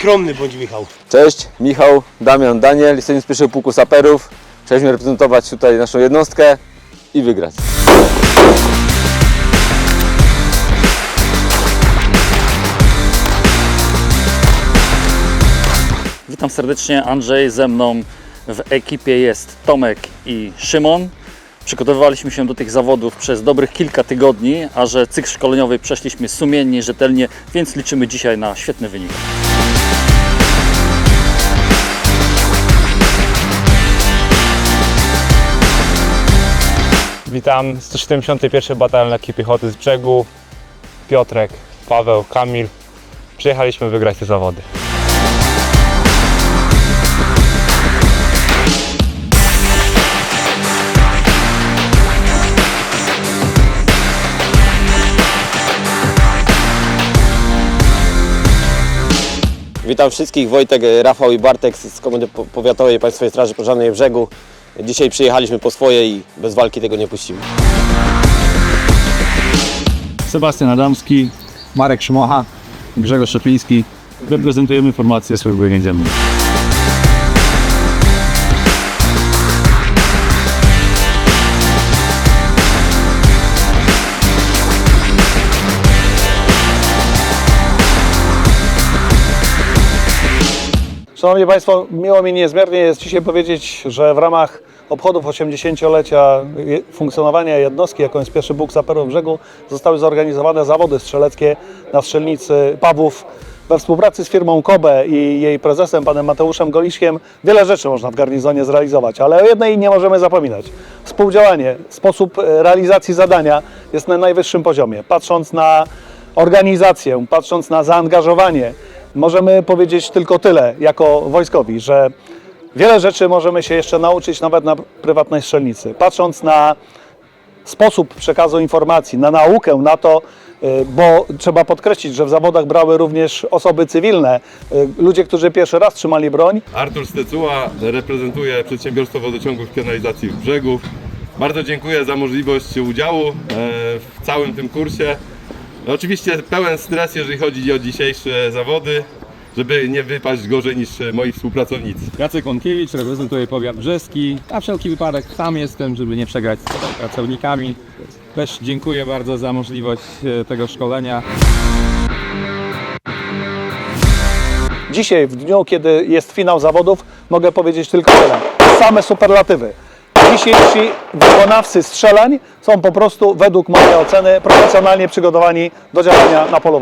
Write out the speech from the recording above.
Skromny bądź Michał. Cześć, Michał, Damian, Daniel. Jesteśmy z pierwszego pułku saperów. Chcieliśmy reprezentować tutaj naszą jednostkę i wygrać. Witam serdecznie, Andrzej. Ze mną w ekipie jest Tomek i Szymon. Przygotowywaliśmy się do tych zawodów przez dobrych kilka tygodni, a że cykl szkoleniowy przeszliśmy sumiennie, rzetelnie, więc liczymy dzisiaj na świetny wynik. Witam 171 Batalion Lekkiej Piechoty z brzegu. Piotrek, Paweł, Kamil. Przyjechaliśmy wygrać te zawody. Witam wszystkich, Wojtek, Rafał i Bartek z Komendy Po- Powiatowej Państwowej Straży Pożarnej Brzegu. Dzisiaj przyjechaliśmy po swoje i bez walki tego nie puścimy. Sebastian Adamski, Marek Szymocha, Grzegorz Szepliński. Reprezentujemy formację Służby Więziennej. Szanowni Państwo, miło mi niezmiernie jest dzisiaj powiedzieć, że w ramach obchodów 80-lecia je- funkcjonowania jednostki, jaką jest pierwszy Bóg Saperów Brzegu, zostały zorganizowane zawody strzeleckie na strzelnicy Pawłów. We współpracy z firmą Kobe i jej prezesem, panem Mateuszem Goliszkiem, wiele rzeczy można w garnizonie zrealizować, ale o jednej nie możemy zapominać. Współdziałanie, sposób e, realizacji zadania jest na najwyższym poziomie. Patrząc na organizację, patrząc na zaangażowanie, możemy powiedzieć tylko tyle jako wojskowi, że wiele rzeczy możemy się jeszcze nauczyć nawet na prywatnej strzelnicy. Patrząc na sposób przekazu informacji, na naukę, na to, y, bo trzeba podkreślić, że w zawodach brały również osoby cywilne, y, ludzie, którzy pierwszy raz trzymali broń, Artur Stecuła reprezentuje przedsiębiorstwo wodociągów kanalizacji w Brzegów. Bardzo dziękuję za możliwość udziału e, w całym tym kursie. No, oczywiście pełen stres, jeżeli chodzi o dzisiejsze zawody, żeby nie wypaść gorzej niż moi współpracownicy. Jacek Łąkiewicz, reprezentuję powiat brzeski. Na wszelki wypadek sam jestem, żeby nie przegrać z pracownikami. Też dziękuję bardzo za możliwość e, tego szkolenia. Dzisiaj, w dniu, kiedy jest finał zawodów, mogę powiedzieć tylko tyle. Same superlatywy. Dzisiejsi wykonawcy strzelań są po prostu, według mojej oceny, profesjonalnie przygotowani do działania na polu.